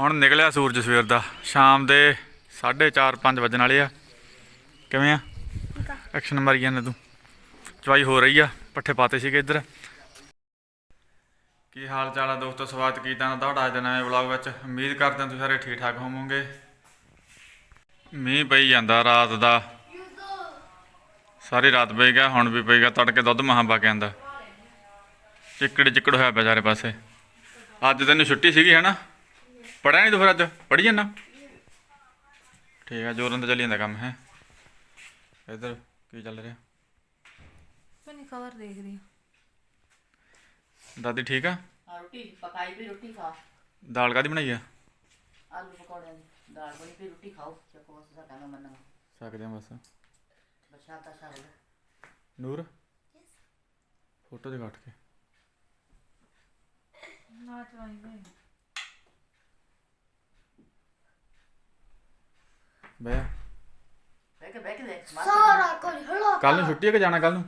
ਹੁਣ ਨਿਕਲਿਆ ਸੂਰਜ ਸਵੇਰ ਦਾ। ਸ਼ਾਮ ਦੇ 4:30 5 ਵਜਣ ਵਾਲੇ ਆ। ਕਿਵੇਂ ਆ? ਐਕਸ਼ਨ ਮਾਰੀ ਜਾਂਦਾ ਤੂੰ। ਚਵਾਈ ਹੋ ਰਹੀ ਆ। ਪੱਠੇ ਪਾਤੇ ਸੀਗੇ ਇੱਧਰ। ਕੀ ਹਾਲ ਚਾਲ ਆ ਦੋਸਤੋ? ਸਵਾਗਤ ਕੀਤਾ ਤੁਹਾਡਾ ਅੱਜ ਦੇ ਨਵੇਂ ਵਲੌਗ ਵਿੱਚ। ਉਮੀਦ ਕਰਦੇ ਹਾਂ ਤੁਸੀਂ ਸਾਰੇ ਠੀਕ ਠਾਕ ਹੋਵੋਗੇ। ਮੀਂਹ ਪਈ ਜਾਂਦਾ ਰਾਤ ਦਾ। ਸਾਰੀ ਰਾਤ ਪਈ ਗਿਆ, ਹੁਣ ਵੀ ਪਈ ਗਿਆ। ਤੜਕੇ ਦੁੱਧ ਮਹਾਂ ਪਾ ਕੇ ਆਂਦਾ। ਚਿੱਕੜ ਚਿੱਕੜ ਹੋਇਆ ਪਿਆ ਚਾਰੇ ਪਾਸੇ। ਅੱਜ ਤੈਨੂੰ ਛੁੱਟੀ ਸੀਗੀ, ਹੈ ਨਾ? ਪੜਿਆ ਨਹੀਂ ਤੂੰ ਫਿਰ ਅੱਜ? ਪੜ੍ਹੀ ਜਾਂਦਾ ਠੀਕ ਆ ਜੋਰਨ ਤੇ ਚੱਲੀ ਜਾਂਦਾ ਕੰਮ ਹੈ? ਇੱਧਰ ਕੀ ਚੱਲ ਰਿਹਾ? ਮੈਂ ਖਬਰ ਦੇਖ ਰਹੀ ਹਾਂ ਦਾਦੀ ਠੀਕ ਆ? ਆ ਰੋਟੀ ਪਕਾਈ ਵੀ ਰੋਟੀ ਖਾ। ਦਾਲ ਕਾਦੀ ਬਣਾਈ ਆ? ਆਲੂ ਪਕੌੜਿਆਂ ਦੀ। ਦਾਲ ਬਣੀ ਵੀ ਰੋਟੀ ਖਾਓ। ਚੱਕੋ ਬਸ ਸਾਡਾ ਨਾ ਮੰਨਣਾ। ਸਕਦੇ ਆ ਬਸ। ਬਰਸਾਤ ਦਾ ਸ਼ਾਲ ਨੂਰ? ਫੋਟੋ ਦੇ ਕੱਟ ਕੇ। ਨਾ ਚਵਾਈ ਵੇ ਬੈ ਬਹਿ ਕੇ ਬਹਿ ਕੇ ਦੇਖ। ਸਾਰਾ ਕੋਲ ਹਲਾ ਕੱਲ ਨੂੰ ਛੁੱਟੀ ਹੈ ਕਿ ਜਾਣਾ ਕੱਲ ਨੂੰ?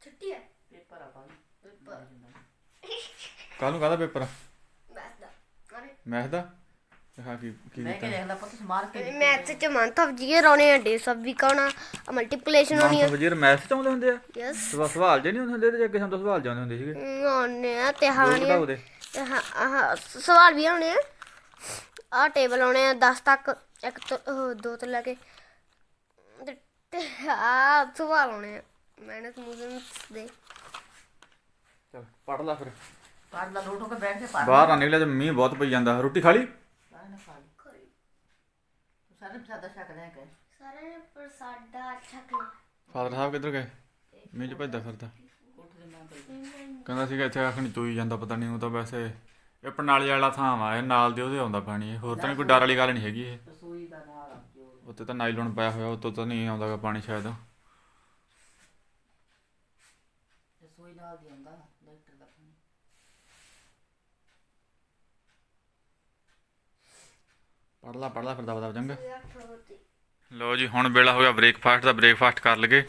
ਛੁੱਟੀ ਹੈ। ਪੇਪਰ ਆ ਕੱਲ ਪੇਪਰ। ਕੱਲ ਨੂੰ ਕਾਹਦਾ ਪੇਪਰ ਆ? ਮੈਥ ਦਾ। ਅਰੇ ਮੈਥ ਦਾ? ਹਾਂ ਕੀ ਕੀ ਬਹਿ ਕੇ ਦਿੱਤਾ ਦੇਖ ਲੈ ਪੁੱਤ ਸਮਾਰ ਕੇ ਮੈਥ ਚ ਮੰਤਵ ਜੀ ਰੋਣੇ ਆ ਡੇ ਸਭ ਵੀ ਕਹਣਾ ਮਲਟੀਪਲੀਕੇਸ਼ਨ ਹੋਣੀ ਮਾਂ ਹੈ ਵਜ਼ੀਰ ਮੈਥ ਚ ਆਉਂਦੇ ਹੁੰਦੇ ਆ। ਯਸ ਸਵਾ ਸਵਾਲ ਜੇ ਨਹੀਂ ਹੁੰਦੇ ਤੇ ਅੱਗੇ ਸਾਨੂੰ ਤਾਂ ਸਵਾਲ ਜਾਂਦੇ ਹੁੰਦੇ ਸੀਗੇ। ਹੋਣੇ ਆ ਤੇ ਹਾਣੀ ਘਟਾਓ ਦੇ ਆਹ ਸਵਾਲ ਵੀ ਆਉਣੇ ਆ। ਆ ਟੇਬਲ ਆਉਣੇ ਆ 10 ਤੱਕ। ਇੱਕ ਤੋਂ ਦੋ ਤੋਂ ਲੈ ਕੇ ਆ ਸਵਾਲ ਆ। ਮੈਨਸ ਮੂਜ਼ਨਸ ਦੇ। ਚਲ ਪੜ ਲੈ ਫਿਰ। ਪੜ ਲਾ ਲੋਟ ਹੋ ਕੇ ਬੈਠ ਕੇ ਪੜ ਬਾਹਰ ਨਾ ਨਿਕਲਿਆ ਤੇ ਮੀਂਹ ਬਹੁਤ ਪਈ ਜਾਂਦਾ। ਰੋਟੀ ਖਾ ਲਈ? ਸਾਰਿਆਂ ਨੇ ਖਾ ਲਈ। ਤੂੰ ਸਾਰੇ ਪ੍ਰਸਾਦਾ ਛਕ ਲਿਆ ਕਿ ਸਾਰੇ ਨੇ ਪ੍ਰਸਾਦਾ ਅੱਛਾ ਕਰ ਫਾਦਰ ਸਾਹਿਬ ਕਿੱਧਰ ਗਏ? ਮੀਂਹ ਚ ਭੱਜਦਾ ਫਿਰਦਾ। ਕਹਿੰਦਾ ਸੀਗਾ ਇੱਥੇ ਆਖਣੀ ਤੂੰ ਹੀ ਜਾਂਦਾ ਪਤਾ ਨਹੀਂ ਉਹ ਤਾਂ ਵੈਸੇ ਇਹ ਪ੍ਰਣਾਲੀ ਵਾਲਾ ਥਾਂ ਵਾ ਇਹ ਨਾਲ ਦੇ ਉਹਦੇ ਆਉਂਦਾ ਪਾਣੀ ਹੋਰ ਤਾਂ ਨਹੀਂ ਕੋਈ ਡਰ ਵਾਲੀ ਗੱਲ ਨਹੀਂ ਹੈਗੀ ਇਹ। ਰਸੋਈ ਦਾ ਨਾਲ ਆ ਜੋ ਉੱਤੇ ਤਾਂ ਨਾਈਲੋਨ ਪਾਇਆ ਹੋਇਆ ਉੱਤੋਂ ਤਾਂ ਨਹੀਂ ਆਉਂਦਾਗਾ ਪਾਣੀ ਸ਼ਾਇਦ। ਰਸੋਈ ਨਾਲ ਦੀ ਆਉਂਦਾ ਲੈਟਰ ਦਾ ਪਾਣੀ। ਪੜ ਲਾ ਪੜ ਲਾ ਫਿਰ ਦਬਦਾ ਚੰਗਾ। ਲੋ ਜੀ ਹੁਣ ਵੇਲਾ ਹੋ ਗਿਆ ਬ੍ਰੇਕਫਾਸਟ ਦਾ ਬ੍ਰੇਕਫਾਸਟ ਕਰ ਲਗੇ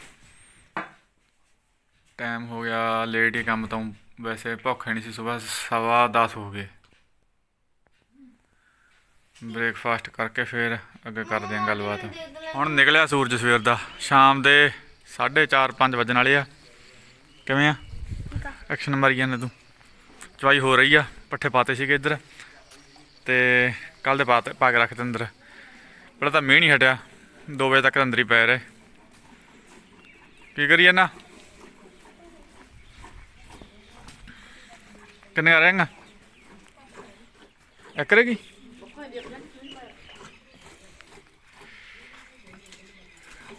ਟਾਈਮ ਹੋ ਗਿਆ ਲੇਟ ਹੀ ਕੰਮ ਤੋਂ ਵੈਸੇ ਭੁੱਖ ਨਹੀਂ ਸੀ ਸਵੇਰ ਸਵਾ 10 ਹੋ ਗਏ। ਬ੍ਰੇਕਫਾਸਟ ਕਰਕੇ ਫਿਰ ਅੱਗੇ ਕਰਦੇ ਹਾਂ ਗੱਲਬਾਤ। ਹੁਣ ਨਿਕਲਿਆ ਸੂਰਜ ਸਵੇਰ ਦਾ। ਸ਼ਾਮ ਦੇ 4:30 5 ਵਜਣ ਵਾਲੇ ਆ। ਕਿਵੇਂ ਆ? ਐਕਸ਼ਨ ਮਾਰੀ ਜਾਂਦਾ ਤੂੰ। ਚਵਾਈ ਹੋ ਰਹੀ ਆ, ਪੱਠੇ ਪਾਤੇ ਸੀਗੇ ਇੱਧਰ। ਤੇ ਕੱਲ ਦੇ ਪਾਤੇ ਪਾ ਕੇ ਰੱਖਦੇ ਅੰਦਰ। ਪਹਿਲਾਂ ਤਾਂ ਮੀਂਹ ਨਹੀਂ ਹਟਿਆ। 2 ਵਜੇ ਤੱਕ ਅੰਦਰ ਹੀ ਪੈ ਰਹੇ। ਕੀ ਕਰੀਏ ਨਾ ਕਿੰਨੇ ਆ ਰਹੇਗਾ ਇੱਕ ਰਹੇਗੀ?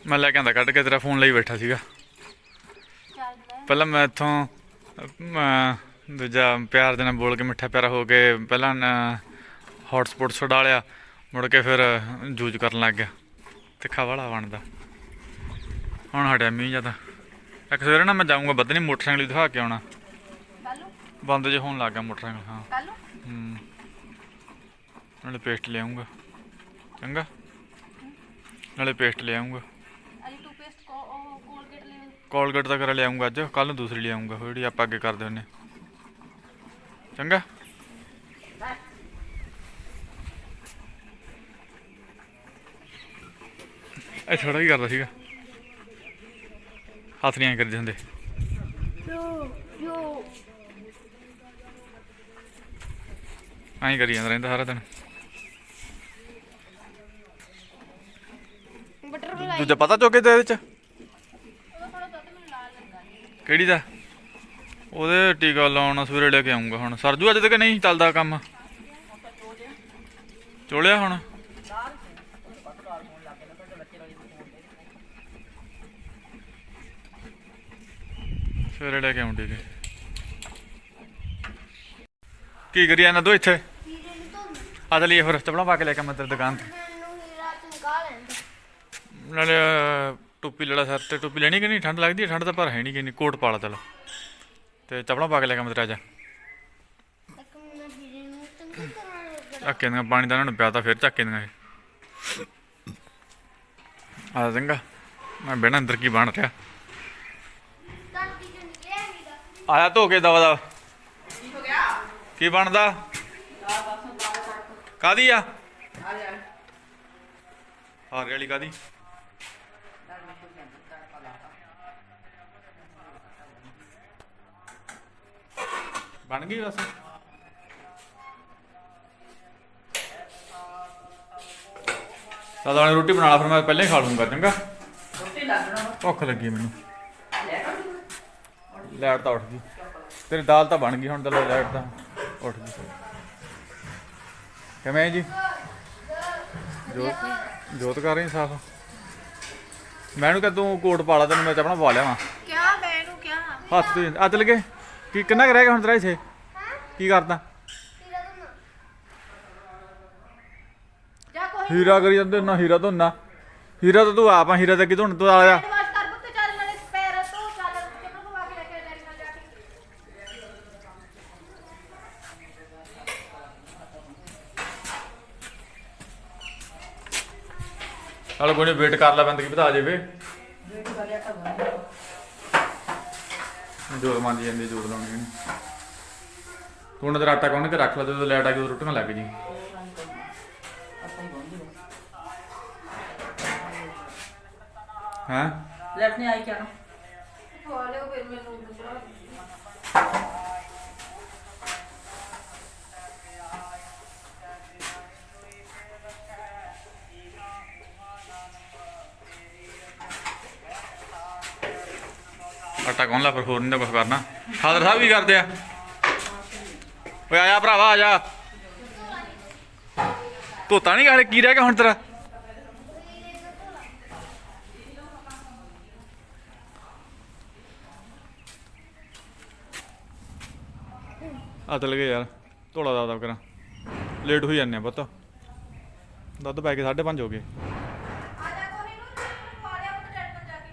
ਮੈਂ ਲੈ ਕੇ ਆਂਦਾ ਕੱਢ ਕੇ ਤੇਰਾ ਫੋਨ ਲਈ ਬੈਠਾ ਸੀਗਾ। ਪਹਿਲਾਂ ਮੈਂ ਇੱਥੋਂ ਦੂਜਾ ਪਿਆਰ ਦੇ ਨਾਲ ਬੋਲ ਕੇ ਮਿੱਠਾ ਪਿਆਰਾ ਹੋ ਕੇ ਪਹਿਲਾਂ ਹੌਟਸਪੌਟ ਛਡਾ ਲਿਆ, ਮੁੜ ਕੇ ਫਿਰ ਯੂਜ਼ ਕਰਨ ਲੱਗ ਗਿਆ। ਤਿੱਖਾ ਵਾਲਾ ਬਣਦਾ। ਹੁਣ ਹਟਿਆ ਮੀਂਹ ਜ਼ਿਆਦਾ। ਇੱਕ ਸਵੇਰੇ ਨਾ ਮੈਂ ਜਾਊਂਗਾ ਬਦਨੀ ਮੋਟਰਸਾਈਕਲ ਦਿਖਾ ਕੇ ਆਉਣਾ। ਬੰਦ ਜੇ ਹੋਣ ਲੱਗ ਮੋਟਰਸਾਈਕਲ ਹਾਂ। ਕੱਲੂ ਹੂੰ। ਨਾਲੇ ਪੇਸਟ ਲੈ ਆਉਂਗਾ ਚੰਗਾ? ਨਾਲੇ ਪੇਸਟ ਲੈ ਆਉਂਗਾ ਅਜੀ ਟੂ ਪੇਸਟ ਕੋ ਉਹ ਕੋਲਗੇਟ ਲੈ ਕੋਲਗੇਟ ਦਾ ਕਰ ਲੈ ਆਉਂਗਾ ਅੱਜ ਕੱਲ ਨੂੰ ਦੂਸਰੀ ਲੈ ਆਉਂਗਾ ਜਿਹੜੀ ਆਪਾਂ ਅੱਗੇ ਕਰਦੇ ਹੁੰਨੇ। ਚੰਗਾ? ਇਹ ਥੋੜਾ ਹੀ ਕਰਦਾ ਸੀਗਾ? ਹੱਥ ਨਹੀਂ ਐਂ ਕਰਦੇ ਹੁੰਦੇ ਯੋ ਯੋ ਐਂ ਕਰੀ ਜਾਂਦਾ ਰਹਿੰਦਾ ਸਾਰਾ ਦਿਨ। ਬਟਰਫਲਾਈ ਦੂਜਾ ਪਤਾ ਚੋਕੇ ਤੇ ਇਹਦੇ ਚ? ਕਿਹੜੀ ਦਾ? ਉਹਦੇ ਟੀਕਾ ਲਾਉਣ ਸਵੇਰੇ ਲੈ ਕੇ ਆਉਂਗਾ ਹੁਣ। ਸਰਜੂ ਅੱਜ ਤੱਕ ਨਹੀਂ ਚੱਲਦਾ ਕੰਮ? ਚੋਲਿਆ ਹੁਣ? ਸਵੇਰੇ ਲੈ ਕੇ ਆਉਂ ਟੀਕੇ ਕੀ ਕਰੀ ਜਾਂਦਾ ਤੂੰ ਇੱਥੇ? ਆ ਚਲੀਏ ਫਿਰ ਚੱਪਲਾਂ ਪਾ ਕੇ ਲੈ ਕੇ ਮੈਂ ਤੇਰੀ ਦੁਕਾਨ ਤੇ। ਨਾਲੇ ਟੋਪੀ ਲੜਾ ਸਰ ਤੇ। ਟੋਪੀ ਲੈਣੀ ਕਿ ਨਹੀਂ? ਠੰਡ ਲੱਗਦੀ ਹੈ? ਠੰਡ ਤਾਂ ਪਰ ਹੈ ਨਹੀਂ ਕਿ ਨਹੀਂ? ਕੋਟ ਪਾ ਲਾ ਚਲ। ਤੇ ਚੱਪਲਾਂ ਪਾ ਕੇ ਲੈ ਕੇ ਮੈਂ ਤੇਰਾ ਜਾ ਝੱਕੇ ਦੀਆਂ ਪਾਣੀ ਦਾ ਇਹਨਾਂ ਨੂੰ ਪਿਆ ਤਾਂ ਫਿਰ ਝੱਕੇ ਦੀਆਂ ਇਹ ਆ ਚੰਗਾ। ਮੈਂ ਬਹਿਣਾ ਅੰਦਰ ਕੀ ਬਣ ਰਿਹਾ। ਦਾਦੀ ਆਇਆ ਧੋ ਕੇ ਦਵਾ ਦਾ ਕੀ ਬਣਦਾ? ਕਾਦੀ ਆ? ਹਾਰੇ ਵਾਲੀ ਕਾਦੀ ਬਣ ਗਈ ਬਸ। ਹੁਣ ਰੋਟੀ ਬਣਾ ਲਾ ਫਿਰ ਮੈਂ ਪਹਿਲਾਂ ਹੀ ਖਾ ਲੂੰਗਾ ਚੰਗਾ? ਰੋਟੀ ਲੱਗਣਾ ਭੁੱਖ ਲੱਗੀ ਮੈਨੂੰ। ਲੈ ਕੇ ਲਾਈਟ ਤਾਂ ਉੱਠ ਗਈ। ਤੇਰੀ ਦਾਲ ਤਾਂ ਬਣ ਗਈ ਹੁਣ ਤਾਂ ਲਾਈਟ ਤਾਂ। ਉੱਠ ਗਈ। ਕਿਵੇਂ ਜੀ? ਜੋਤ ਜੋਤ ਕਰ ਰਹੀ ਸਾਫ਼। ਮੈਨੂੰ ਕਹ ਤੂੰ ਕੋਟ ਪਾ ਲਾ ਤੈਨੂੰ ਮੈਂ ਚਾਹਣਾ ਪਾ ਲਿਆਵਾਂ। ਕਿਆ ਮੈਨੂੰ ਕਿਆ ਹੱਥ ਤੇ ਚਲ ਗਏ ਕੀ ਕਿੰਨਾ ਕੁ ਰਹਿ ਗਿਆ ਹੁਣ ਤੇਰਾ ਇੱਥੇ? ਕੀ ਕਰਦਾ ਹੀਰਾ ਕਰੀ ਜਾਂਦੇ ਨਾ ਹੀਰਾ ਤੋਂ ਨਾ ਹੀਰਾ ਤਾਂ ਤੂੰ ਆਪ ਆ ਹੀਰਾ ਤਾਂ ਕਿਦੋਂ ਤੂੰ ਆ ਜਾ ਵਾਸ਼ ਕਰ ਪੁੱਤ ਚੱਲ ਨਾਲੇ ਪੈਰ ਤੋਂ ਚੱਲ ਚੱਪਲ ਪਵਾ ਕੇ ਲੈ ਕੇ ਡੈਡੀ ਨਾਲ ਜਾ ਕੇ ਚਲ ਕੋਈ ਨਹੀਂ ਵੇਟ ਕਰ ਲੈ ਬੰਦ ਕੀ ਪਤਾ ਆ ਜਾਵੇ। ਜੋਤ ਮੰਨ ਜਾਂਦੀ ਜੋਤ ਲਾਉਣੀ ਇਹਨੇ ਤੂੰ ਦਾ ਆਟਾ ਕੋਣ ਕੇ ਰੱਖ ਲੈ ਜਦੋਂ ਲਾਈਟ ਆ ਉਦੋਂ ਰੋਟੀਆਂ ਲੱਗ ਜੀ ਆਪਾਂ ਹੀ? ਹੈਂ ਲੈਟ ਨਹੀਂ ਆਈ ਕਿਆ ਨਾ ਪਵਾ ਲਿਓ ਫਿਰ ਮੈਨੂੰ ਆਟਾ ਕੌਣ ਲਾ, ਪਰ ਹੋਰ ਨਹੀਂ ਤਾਂ ਕੁਝ ਕਰਨਾ। ਫਾਦਰ ਸਾਹਿਬ ਕੀ ਕਰਦੇ ਆ? ਓਏ ਆਇਆ ਭਰਾਵਾ, ਆ ਜਾ। ਧੋਤਾ ਨਹੀਂ ਗਾਲੇ, ਕੀ ਰਹਿ ਗਿਆ ਹੁਣ ਤੇਰਾ? ਆ ਤਲ ਗਏ ਯਾਰ, ਧੋਲਾ ਦਾ ਦਾ ਕਰਾਂ। ਲੇਟ ਹੋਈ ਜਾਂਦੇ ਆ ਪੁੱਤ। ਦੁੱਧ ਪੈ ਕੇ 5:30 ਹੋ ਗਏ ਆ ਜਾ ਕੋਈ ਨੂੰ ਪਵਾ ਲਿਆ ਪੁੱਤ ਡੈਡੀ ਨਾਲ ਜਾ ਕੇ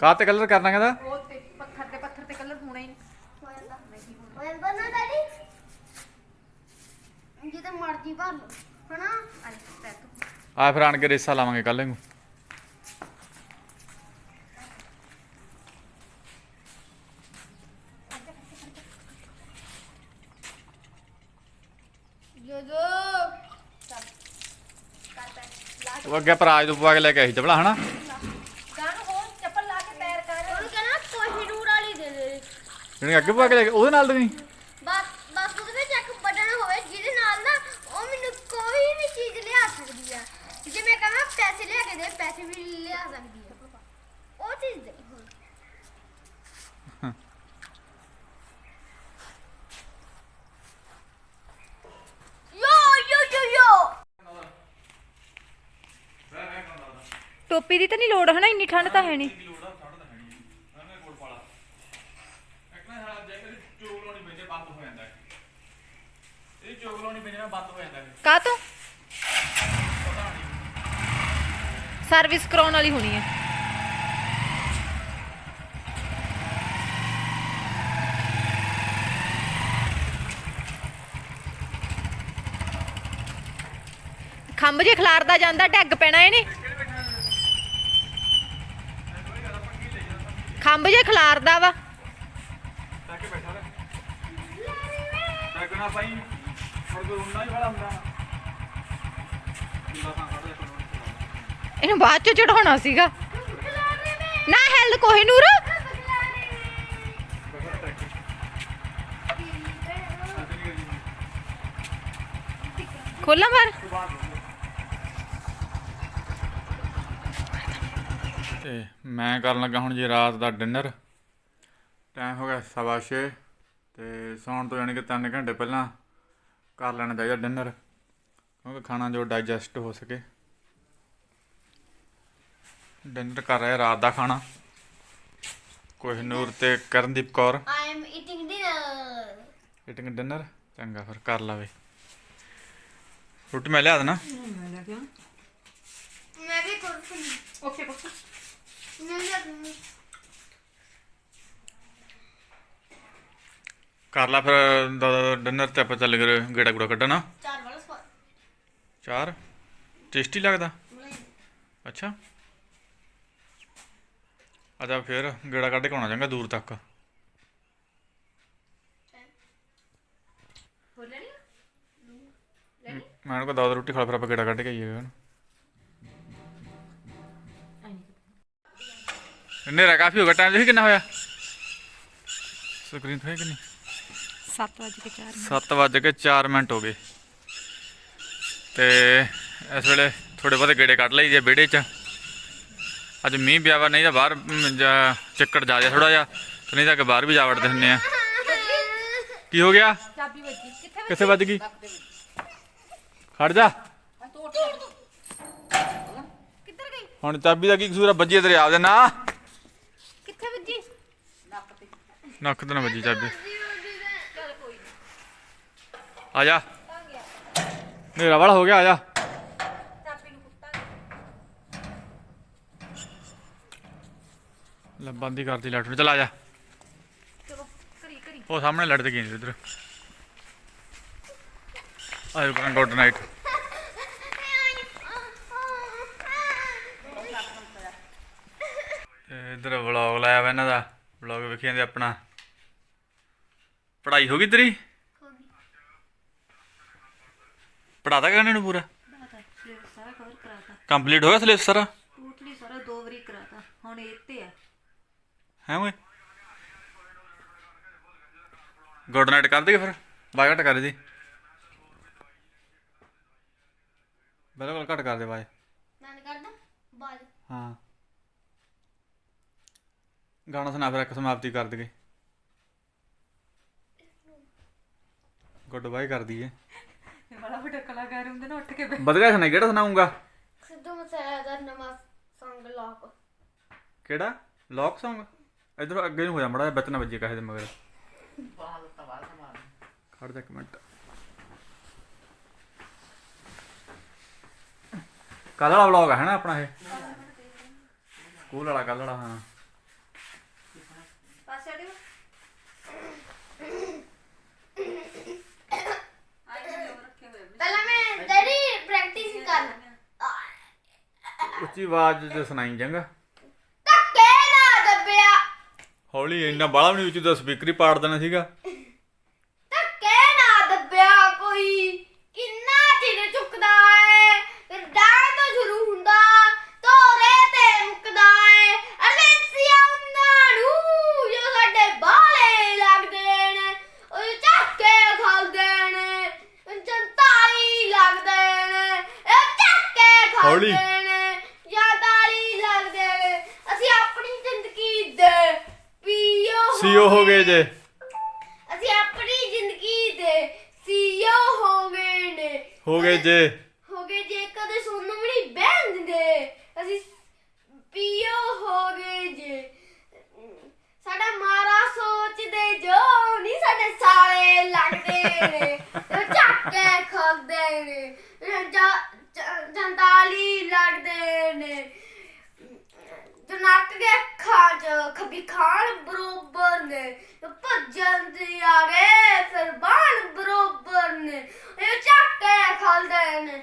ਕਾਹ ਤੇ ਕਲਰ ਕਰਨਾ ਕਹਿੰਦਾ? ਉਹ ਤੇ ਪੱਥਰ ਤੇ ਪੱਥਰ ਤੇ ਕਲਰ ਹੋਣਾ ਹੀ ਨਹੀਂ। ਮੈਂ ਬਣਾ ਡੈਡੀ ਜਿੱਤੇ ਮਰਜ਼ੀ ਭਰ ਲਓ ਹਨਾ? ਆਈ ਤੇ ਤੂੰ। ਆ ਫਿਰ ਆਣ ਕੇ ਰੇਸਾ ਲਾਵਾਂਗੇ ਕੱਲ ਨੂੰ। ਜੋ ਜੋ। ਚੱਲ ਕਰ ਪੈ ਲਾ ਉਹ ਅੱਗੇ ਪਰਾਜ ਤੋਂ ਪਵਾ ਕੇ ਲੈ ਕੇ ਆਈ ਚਪਲਾ ਹਨਾ ਗਾਣ ਹੋਰ ਚੱਪਲ ਲਾ ਕੇ ਪੈਰ ਕਰ ਉਹਨੂੰ ਕਹਿਣਾ ਕੋਹੀਨੂਰ ਵਾਲੀ ਦੇ ਦੇ ਜਿਹੜੀ ਅੱਗੇ ਪਵਾ ਕੇ ਲੈ ਕੇ ਉਹਦੇ ਨਾਲ ਨਹੀਂ? ਬਸ ਬਸ ਉਹਦੇ ਵਿੱਚ ਇੱਕ ਬਟਨ ਹੋਵੇ ਜਿਹਦੇ ਨਾਲ ਨਾ ਉਹ ਮੈਨੂੰ ਕੋਈ ਵੀ ਚੀਜ਼ ਲਿਆ ਸਕਦੀ ਆ। ਜੇ ਮੈਂ ਕਹਾਂ ਪੈਸੇ ਲਿਆ ਕੇ ਦੇ ਪੈਸੇ ਵੀ ਲਿਆ ਸਕਦੀ ਆ। ਉਹ ਚੀਜ਼ ਦੇ। ਯੋ ਯੋ ਯੋ ਯੋ! ਟੋਪੀ ਦੀ ਤਾਂ ਨਹੀਂ ਲੋੜ ਹਨਾ? ਇੰਨੀ ਠੰਡ ਤਾਂ ਹੈ ਨਹੀਂ। ਕਾ ਤੋਂ? ਸਰਵਿਸ ਕਰਾਉਣ ਵਾਲੀ ਹੋਣੀ ਹੈ। ਖੰਭ ਜੇ ਖਲਾਰਦਾ ਜਾਂਦਾ ਡੱਗ ਪੈਣਾ ਇਹਨੇ ਖੰਭ ਜੇ ਖਲਾਰਦਾ ਵਾ। ਟੈਕਣਾ ਪਾਈ ਹੁਣ ਕੋਈ ਉਨਾ ਹੀ ਵਾਲਾ ਹੁੰਦਾ ਇਹਨੂੰ ਬਾਅਦ ਚ ਚੜਾਉਣਾ ਸੀਗਾ। ਨਾ ਹੈਲ ਕੋਹਿਨੂਰ ਖੋਲਾਂ ਬਾਰ ਤੇ ਮੈਂ ਕਰਨ ਲੱਗਾ ਹੁਣ ਜੀ ਰਾਤ ਦਾ ਡਿਨਰ ਟਾਈਮ ਹੋ ਗਿਆ ਸਵਾ ਛੇ, ਤੇ ਸੌਣ ਤੋਂ ਯਾਨੀ ਕਿ 3 ਘੰਟੇ ਪਹਿਲਾਂ ਕਰ ਲੈਣਾ ਚਾਹੀਦਾ ਡਿਨਰ ਕਿਉਂਕਿ ਖਾਣਾ ਜੋ ਡਾਈਜੈਸਟ ਹੋ ਸਕੇ। ਡਿਨਰ ਕਰ ਰਹੇ ਰਾਤ ਦਾ ਖਾਣਾ। ਕੋਹਿਨੂਰ ਤੇ Karandeep Kaur. I am eating dinner eating dinner ਚੰਗਾ ਫਿਰ ਕਰ ਲਾਵੇ ਰੋਟੀ ਮੈਂ ਲਿਆ ਦੇਣਾ। ਮੈਂ ਵੀ ਕਰ ਓਕੇ ਬੱਕੂ ਮੈਂ ਵੀ ਆਪਣੀ ਕਰ ਲਾ ਫਿਰ ਡਿਨਰ ਤੇ ਆਪਾਂ ਚੱਲ ਗਏ ਗੇੜਾ ਗੁੜਾ ਕੱਢਣਾ। ਚਾਰ ਵਾਲਾ ਸਵਾਦ। ਚਾਰ? ਟੇਸਟੀ ਲੱਗਦਾ? ਅੱਛਾ। ਅੱਛਾ ਫਿਰ ਗੇੜਾ ਕੱਢ ਕੇ ਆਉਣਾ ਚੰਗਾ ਦੂਰ ਤੱਕ। ਹੋ ਲੈਣੀ ਮੈਂ ਉਹਨੂੰ ਕਹਾ ਦਾਦਾ ਰੋਟੀ ਖਾ ਲਾ, ਫਿਰ ਆਪਾਂ ਗੇੜਾ ਕੱਢ ਕੇ ਆਈਏ ਹੁਣ ਹਨੇਰਾ ਕਾਫੀ ਹੋ ਗਿਆ ਟਾਈਮ ਦੇਖੀ ਕਿੰਨਾ ਹੋਇਆ? ਸਕਰੀਨ ਤੇ ਹੋਇਆ ਕਿ ਨਹੀਂ? 7 ਵਜੇ ਕੇ 4 ਸੱਤ ਵੱਜ ਕੇ 4 ਮਿੰਟ ਹੋ ਗਏ। ਤੇ ਇਸ ਵੇਲੇ ਥੋੜੇ ਬਹੁਤੇ ਗੇੜੇ ਕੱਢ ਲਈ ਜੇ ਵਿਹੜੇ 'ਚ। ਅੱਜ ਮੀਂਹ ਪਿਆ ਵਾ ਨਹੀਂ ਤਾਂ ਬਾਹਰ ਚਿੱਕੜ ਜਾ ਜਾ ਥੋੜਾ ਜਿਹਾ ਤੇ ਨਹੀਂ ਤਾਂ ਕਿ ਬਾਹਰ ਵੀ ਜਾ ਵੜਦੇ ਹੁੰਦੇ ਆ। ਕੀ ਹੋ ਗਿਆ? ਚਾਬੀ ਵੱਜੀ ਕਿੱਥੇ ਵੱਜ? ਗਈ? ਖੜ ਜਾ। ਕਿੱਧਰ ਗਈ? ਹੁਣ ਚਾਬੀ ਦਾ ਕੀ ਕਸੂਰ ਆ? ਵੱਜੀ ਤੇਰੇ ਆਪਦੇ ਨਾ। ਕਿੱਥੇ ਵੱਜੀ? ਨੱਕ ਤੇ ਨਾ ਵੱਜੀ ਚਾਬੀ। ਆ ਜਾ। ਹਨੇਰਾ ਵਾਲਾ ਹੋ ਗਿਆ ਆ ਜਾ। ਲੈ ਬੰਦ ਹੀ ਕਰਦੀ ਲੈਟ ਨੂੰ ਚਲ ਆ ਜਾ। ਚਲੋ ਕਰੀ ਕਰੀ ਉਹ ਸਾਹਮਣੇ ਲੜਦੇ ਗਏ ਨੇ ਉਧਰ ਆਇਓ ਕਰਾਂ ਗੁੱਡ ਨਾਈਟ। ਇਧਰ ਵਲੌਗ ਲਾਇਆ ਵਾ ਇਹਨਾਂ ਦਾ। ਵਲੌਗ ਵੇਖੀ ਜਾਂਦੇ ਆਪਣਾ। ਪੜ੍ਹਾਈ ਹੋ ਗਈ ਤੇਰੀ? ਪੜਾਤਾ ਕਰਨੇ ਨੂੰ ਪੂਰਾ? ਸਾਰਾ ਕਵਰ ਕਰਾਤਾ। ਕੰਪਲੀਟ ਹੋ ਗਿਆ ਸਿਲੇਬਸ ਸਾਰਾ? ਟੋਟਲੀ ਸਾਰਾ ਦੋ ਵਾਰੀ ਕਰਾਤਾ ਹੁਣ ਇਹ ਤੇ ਆ। ਹੈ ਓਏ? ਗੁੱਡ ਨਾਈਟ ਕਰ ਦੇਗੇ ਫਿਰ। ਬਾਏ ਘਟ ਕਰ ਦੇ ਬਿਲਕੁਲ ਘਟ ਕਰ ਦੇ ਬਾਏ ਮੈਂ ਕਰਦਾ ਬਾਜ ਹਾਂ। ਗਾਣਾ ਸੁਣਾ ਫਿਰ ਇੱਕ ਸਮਾਪਤੀ ਕਰ ਦਈਏ। ਗੁੱਡ ਬਾਏ ਕਰ ਦਈਏ। ਇਹ ਬੜਾ ਵੱਡਾ ਕਲਾਕਾਰ ਹੁੰਦੇ ਨਾ ਉੱਠ ਕੇ ਬੈ- ਬਦਗਾ ਸੁਣਾ ਕਿਹੜਾ ਸੁਣਾਉਂਗਾ ਸਿੱਧੂ ਮੂਸੇਵਾਲਾ ਦਾ ਨਵਾਂ Song ਲੋਕ ਕਿਹੜਾ? ਲੌਕ Song? ਇਧਰ ਅੱਗੇ ਨੂੰ ਹੋ ਜਾ ਮੜਾ ਵਿੱਚ ਨਾ ਵੱਜੇ ਕਹੇ ਦੇ ਮਗਰ। ਬਾਹਰ ਤਾਂ ਬਾਹਰ ਤਾਂ ਮਾਰ। ਖੜ ਜਾ ਇੱਕ ਮਿੰਟ। ਕੱਲ ਵਾਲਾ ਵਲੌਗ ਹੈ ਨਾ ਆਪਣਾ ਇਹ? ਸਕੂਲ ਵਾਲਾ ਕੱਲ ਵਾਲਾ ਹਾਂ ਪਾਸੇ ਅੜੀ ਪਹਿਲਾਂ ਮੈਂ ਤੇਰੀ ਪ੍ਰੈਕਟਿਸ ਕਰ ਉੱਚੀ ਆਵਾਜ਼ ਚ ਸੁਣਾਈ ਜਾਂਗਾ ਧੱਕੇ ਨਾ ਦੱਬਿਆ। ਹੌਲੀ ਇੰਨਾ ਬਾਲਾ ਵੀ ਨਹੀਂ ਉੱਚੀ ਦਾ ਸਪੀਕਰ ਹੀ ਪਾੜ ਦੇਣਾ ਸੀਗਾ ਧੱਕੇ ਨਾ ਦੱਬਿਆ ਕੋਈ ਕਿੰਨਾ ਚਿਰ ਚੁੱਕਦਾ ਏ ਫਿਰ ਡਾਂ ਤੋਂ ਸ਼ੁਰੂ ਹੁੰਦਾ ਤੋਰੇ ਤੇ ਮੁੱਕਦਾ ਏ ਅਰਵੇਸੀਆ ਉਹਨਾਂ ਨੂੰ ਜੋ ਸਾਡੇ ਬਾਲੇ ਲੱਗਦੇ ਨੇ ਉਹ ਚੱਕੇ ਖਾਂਦੇ ਨੇ ਜੰਤਾਈ ਲੱਗਦੇ ਨੇ ਇਹ ਚੱਕੇ ਹੌਲੀ। ਖਾਂਦੇ ਨੇ ਜਾਂ ਤਾਲੀ ਲੱਗਦੇ ਨੇ ਅਸੀਂ ਆਪਣੀ ਜ਼ਿੰਦਗੀ ਦੇ ਪੀਓ ਸੀਓ ਹੋ ਗਏ ਜੇ ਅਸੀਂ ਆਪਣੀ ਜ਼ਿੰਦਗੀ ਦੇ ਸੀਓ ਹੋ ਗਏ ਨੇ ਹੋ ਗਏ ਜੇ। ਹੋ ਗਏ ਜੇ, ਕਦੇ ਸੁਣਨ ਵੀ ਨਹੀਂ ਬਹਿਣ ਦਿੰਦੇ। ਅਸੀਂ ਪੀਓ, ਹੋ ਗਏ ਜੇ। ਸਾਡਾ ਮਾਰਾ ਸੋਚਦੇ ਜੋ ਨਹੀਂ, ਸਾਡੇ ਸਾਲੇ ਲੱਗਦੇ ਨੇ। ਉਹ ਚੱਕ ਕੇ ਖਾਂਦੇ ਨੇ। ਜੰਦਾਲੀ ਲੱਗਦੇ ਨੇ। ਜਨਕ ਦੇ ਅੱਖਾਂ ਚ ਖੱਬੀ ਖਾਨ ਬਰੋਬਰ ਨੇ। ਭੱਜਣ ਦੀ ਆ ਗਏ, ਫਿਰ ਬਾਣ ਬਰੋਬਰ ਨੇ ਇਹ ਚੱਕੇ ਖਾਂਦੇ ਨੇ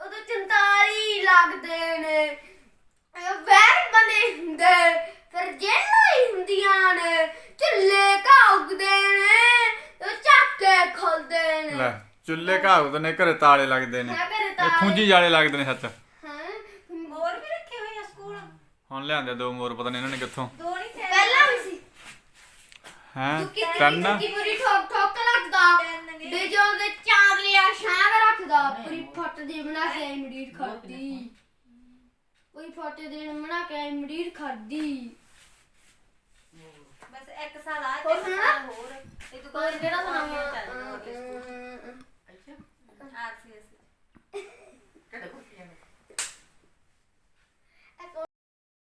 ਉਹਦੇ ਚੰਤਾਲੀ ਲੱਗਦੇ ਨੇ ਇਹ ਵੈਰ ਬਣੇ ਹੁੰਦੇ ਫਿਰ ਜੇਲਾਂ ਹੀ ਹੁੰਦੀਆਂ ਨੇ ਝੁੱਲੇ ਘਾਉਗਦੇ ਨੇ ਤੇ ਚੱਕੇ ਖਾਂਦੇ ਨੇ ਲੈ ਚੁੱਲ੍ਹੇ ਘਾਉ ਨੇ ਘਰੇ ਤਾਲੇ ਲੱਗਦੇ ਨੇ। ਮੈਂ ਘਰੇ ਇਹ ਤਾਲੇ- ਖੁੰਜੀ ਜਾਲੇ ਲੱਗਦੇ ਨੇ ਸੱਚ। ਹਾਂ ਹੋਰ ਵੀ ਰੱਖੇ ਹੋਏ ਆ ਸਕੂਲ। ਹੁਣ ਲਿਆਂਦੇ ਦੋ ਮੋਰ ਪਤਾ ਨਹੀਂ ਇਹਨਾਂ ਨੇ ਕਿੱਥੋਂ। ਦੋ ਨਹੀਂ ਥੇ ਪਹਿਲਾਂ ਵੀ ਸੀ। ਹੈ? ਦੁੱਕੀ ਤਿੰਨ? ਦੁੱਕੀ ਪੂਰੀ ਠੋਕ ਠੋਕ ਰੱਖਦਾ। ਤਿੰਨ ਨੇ। ਦੇ ਜੋ ਦੇ ਚਾਰ ਲਿਆ ਸ਼ਾਂਗ ਰੱਖਦਾ। ਪੂਰੀ ਫੱਟ ਦੀ ਬਣਾ ਕੇ ਇਮਡੀਟ ਖੜਦੀ। ਕੋਈ ਫੱਟ ਦੇ ਬਣਾ ਕੇ ਇਮਡੀਟ ਖੜਦੀ। ਬਸ ਇੱਕ ਸਾਲ ਆ ਤੇ ਸੁਣਾ? ਸਾਲ ਹੋਰ। ਇਹ ਤੋਂ ਕੋਈ ਬਾਅਦ ਕਿਹੜਾ ਚੱਲਦਾ RCS.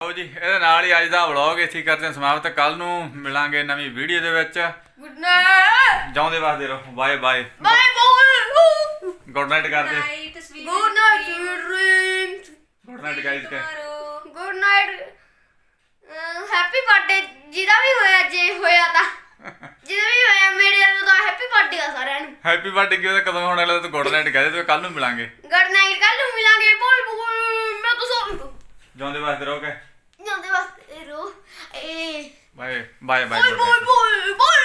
ਜੀ ਇਹਦੇ ਨਾਲ ਹੀ ਅੱਜ ਦਾ ਵਲੌਗ ਇੱਥੇ ਕਰਦੇ ਹਾਂ ਸਮਾਪਤ। ਕੱਲ ਨੂੰ ਮਿਲਾਂਗੇ ਨਵੀਂ ਵੀਡੀਓ ਦੇ ਵਿੱਚ। ਗੁੱਡ ਨਾਈਟ ਜਾਉਂਦੇ ਵਾਸਤੇ ਰਹੋ। Bye bye bye bye good night ਕਰਦੇ night good night good night guys good night happy birthday ਜਿਹਦਾ ਵੀ ਹੋਇਆ ਜੇ ਹੋਇਆ ਤਾਂ। ਜਿਹਦਾ ਵੀ ਹੋਇਆ ਮੇਰੇ ਵੱਲੋਂ ਤਾਂ ਹੈਪੀ ਬਰਥਡੇ ਆ ਸਾਰਿਆਂ ਨੂੰ। ਹੈਪੀ ਬਰਥਡੇ ਕਿਉਂ ਕਦੋਂ ਹੋਣ ਵਾਲਾ ਤੂੰ ਗੁੱਡ ਨਾਈਟ ਕਹਦੇ ਤੇ ਕੱਲ ਨੂੰ ਮਿਲਾਂਗੇ। ਗੁੱਡ ਨਾਈਟ ਕੱਲ ਨੂੰ ਮਿਲਾਂਗੇ। ਬਾਏ ਬਾਏ ਮੈਂ ਤਾਂ ਸੌਂ ਜਾਉਂਦੇ ਵਾਸਤੇ ਰਹੋ। ਕੇ ਜਾਂਦੇ ਵਾਸਤੇ ਰੋ ਏ bye bye bye bye bye bye